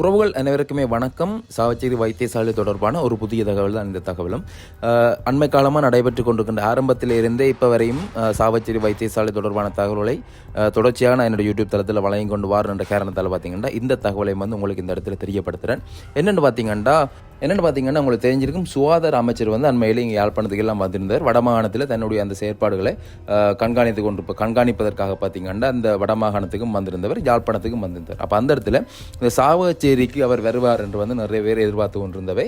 உறவுகள் அனைவருக்குமே வணக்கம். சாவச்சேரி வைத்தியசாலை தொடர்பான ஒரு புதிய தகவல் தான் இந்த தகவலும். அண்மை காலமாக நடைபெற்று கொண்டிருக்கின்ற ஆரம்பத்தில் இருந்தே இப்போ வரையும் சாவச்சேரி வைத்தியசாலை தொடர்பான தகவல்களை தொடர்ச்சியாக நான் என்னோட யூடியூப் தளத்தில் வழங்கி கொண்டு வாரன்ற காரணத்தால் பார்த்தீங்கன்னா இந்த தகவலை வந்து உங்களுக்கு இந்த இடத்துல தெரியப்படுத்துகிறேன் என்னென்னு பார்த்தீங்கன்னா என்னென்னு பார்த்தீங்கன்னா உங்களுக்கு தெரிஞ்சிருக்கும் சுகாதார அமைச்சர் வந்து அண்மையில் இங்கே யாழ்ப்பாணத்துக்கு எல்லாம் வந்திருந்தார். வடமாகாணத்தில் தன்னுடைய அந்த செயற்பாடுகளை கண்காணித்து கொண்டு கண்காணிப்பதற்காக பார்த்தீங்கன்னா அந்த வடமாகாணத்துக்கும் வந்திருந்தவர் யாழ்ப்பாணத்துக்கும் வந்திருந்தார். அப்போ அந்த இடத்துல இந்த சாவச்சேரிக்கு அவர் வருவார் என்று வந்து நிறைய பேர் எதிர்பார்த்து கொண்டிருந்தவை.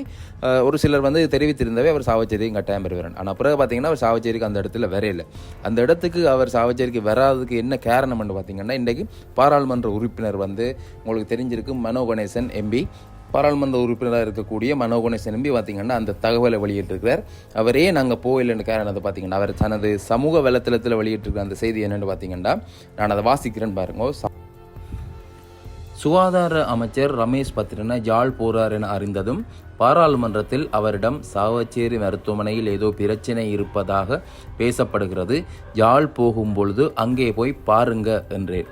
ஒரு சிலர் வந்து தெரிவித்திருந்தவை அவர் சாவச்சேரியும் கட்டாயம் வருவார். ஆனால் பிறகு பார்த்தீங்கன்னா அவர் சாவச்சேரிக்கு அந்த இடத்துல வரையில. அந்த இடத்துக்கு அவர் சாவச்சேரிக்கு வராததுக்கு என்ன காரணம்னு பார்த்தீங்கன்னா இன்றைக்கு பாராளுமன்ற உறுப்பினர் வந்து உங்களுக்கு தெரிஞ்சிருக்கும் மனோ கணேசன் எம்பி பாராளுமன்ற உறுப்பினராக இருக்கக்கூடிய மனோ கணேசன் பார்த்தீங்கன்னா அந்த தகவலை வெளியிட்டிருக்கிறார். அவரே நாங்கள் போகலன்னு அதை பார்த்தீங்கன்னா அவர் தனது சமூக வலைத்தளத்தில் வெளியிட்டிருக்கிற அந்த செய்தி என்னென்னு பார்த்தீங்கன்னா நான் அதை வாசிக்கிறேன்னு பாருங்க. சுகாதார அமைச்சர் ரமேஷ் பத்ரன ஜாழ் போறார் என அறிந்ததும் பாராளுமன்றத்தில் அவரிடம் சாவச்சேரி மருத்துவமனையில் ஏதோ பிரச்சனை இருப்பதாக பேசப்படுகிறது. ஜாழ் போகும் பொழுது அங்கே போய் பாருங்க என்றேன்.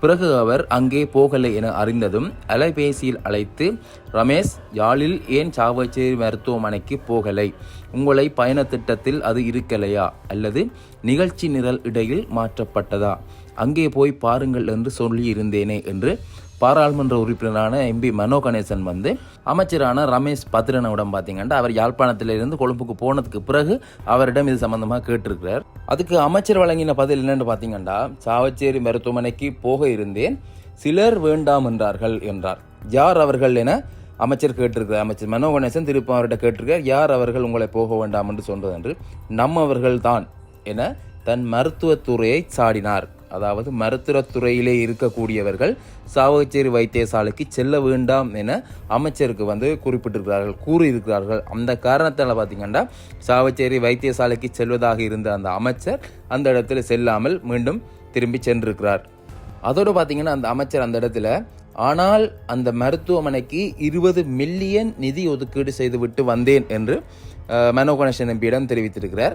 பிறகு அவர் அங்கே போகலை என அறிந்ததும் அலைபேசியில் அழைத்து ரமேஷ் யாழில் ஏன் சாவச்சேரி மருத்துவமனைக்கு போகலை? உங்களை பயண திட்டத்தில் அது இருக்கலையா? அல்லது நிகழ்ச்சி நிரல் இடையில் மாற்றப்பட்டதா? அங்கே போய் பாருங்கள் என்று சொல்லி இருந்தேனே என்று பாராளுமன்ற உறுப்பினரான எம்பி மனோ கணேசன் வந்து அமைச்சரான ரமேஷ் பத்ரனவிடம் பார்த்தீங்கன்னா அவர் யாழ்ப்பாணத்திலிருந்து கொழும்புக்கு போனதுக்கு பிறகு அவரிடம் இது சம்பந்தமாக கேட்டிருக்கிறார். அதுக்கு அமைச்சர் வழங்கின பதில் என்னென்று பார்த்தீங்கன்னா சாவச்சேரி மருத்துவமனைக்கு போக இருந்தேன் சிலர் வேண்டாம் என்றார்கள் என்றார். யார் அவர்கள் என அமைச்சர் கேட்டிருக்கிறார் அமைச்சர் மனோ கணேசன் திருப்பி அவர்கிட்ட கேட்டிருக்கார் யார் அவர்கள் உங்களை போக வேண்டாம் என்று சொன்னது என்று. நம்மவர்கள் தான் என தன் மருத்துவத்துறையை சாடினார். அதாவது மருத்துவத்துறையிலே இருக்கக்கூடியவர்கள் சாவகச்சேரி வைத்தியசாலைக்கு செல்ல வேண்டாம் என அமைச்சருக்கு வந்து குறிப்பிட்டிருக்கிறார்கள் கூறியிருக்கிறார்கள். அந்த காரணத்தால் பார்த்தீங்கன்னா சாவச்சேரி வைத்தியசாலைக்கு செல்வதாக இருந்த அந்த அமைச்சர் அந்த இடத்துல செல்லாமல் மீண்டும் திரும்பி சென்றிருக்கிறார். அதோடு பார்த்தீங்கன்னா அந்த அமைச்சர் அந்த இடத்துல ஆனால் அந்த மருத்துவமனைக்கு இருபது மில்லியன் நிதி ஒதுக்கீடு செய்துவிட்டு வந்தேன் என்று மனோ கணேசன் எம்பியிடம் தெரிவித்திருக்கிறார்.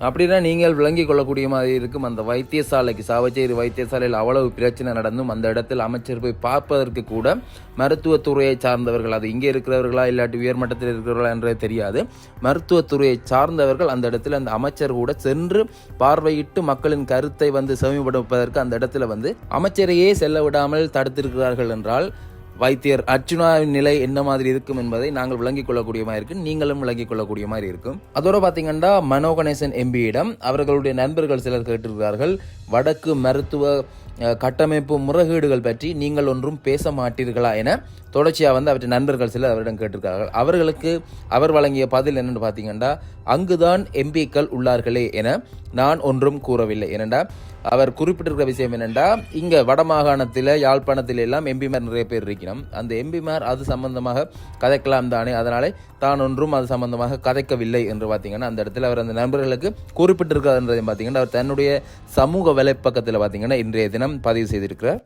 அப்படின்னா நீங்கள் விளங்கிக் கொள்ளக்கூடிய மாதிரி இருக்கும். அந்த வைத்தியசாலைக்கு சாவச்சேரி வைத்தியசாலையில் அவ்வளவு பிரச்சனை நடந்தும் அந்த இடத்தில் அமைச்சர் போய் பார்ப்பதற்கு கூட மருத்துவத்துறையை சார்ந்தவர்கள் அது இங்கே இருக்கிறவர்களா இல்லாட்டி உயர்மட்டத்தில் இருக்கிறவர்களா என்றே தெரியாது. மருத்துவத்துறையை சார்ந்தவர்கள் அந்த இடத்துல அந்த அமைச்சர் கூட சென்று பார்வையிட்டு மக்களின் கருத்தை வந்து செவிப்படுப்பதற்கு அந்த இடத்துல வந்து அமைச்சரையே செல்ல விடாமல் தடுத்திருக்கிறார்கள் என்றால் வைத்தியர் அர்ச்சுனாவின் நிலை என்ன மாதிரி இருக்கும் என்பதை நாங்கள் விளங்கிக் கொள்ளக்கூடிய மாதிரி இருக்கு நீங்களும் விளங்கிக் கொள்ளக்கூடிய மாதிரி இருக்கும். அதோட பார்த்தீங்கன்னா மனோ கணேசன் எம்பியிடம் அவர்களுடைய நண்பர்கள் சிலர் கேட்டிருக்கிறார்கள். வடக்கு மருத்துவ கட்டமைப்பு முறைகேடுகள் பற்றி நீங்கள் ஒன்றும் பேச மாட்டீர்களா என தொடர்ச்சியாக வந்து அவற்றை நண்பர்கள் சிலர் அவரிடம் கேட்டிருக்கிறார்கள். அவர்களுக்கு அவர் வழங்கிய பதில் என்னென்னு பார்த்தீங்கன்னா அங்குதான் எம்பிக்கள் உள்ளார்களே என நான் ஒன்றும் கூறவில்லை. ஏனென்றால் அவர் குறிப்பிட்டிருக்கிற விஷயம் என்னென்னா இங்கே வடமாகாணத்தில் யாழ்ப்பாணத்தில் எல்லாம் எம்பிமார் நிறைய பேர் இருக்கணும் அந்த எம்பிமார் அது சம்பந்தமாக கதைக்கலாம் தானே. அதனாலே தான் ஒன்றும் அது சம்பந்தமாக கதைக்கவில்லை என்று பார்த்தீங்கன்னா அந்த இடத்துல அவர் அந்த நண்பர்களுக்கு குறிப்பிட்டிருக்காருன்றதையும் பார்த்தீங்கன்னா அவர் தன்னுடைய சமூக வலைப்பக்கத்தில் பார்த்தீங்கன்னா இன்றைய தினம் பதிவு செய்திருக்கிறார்.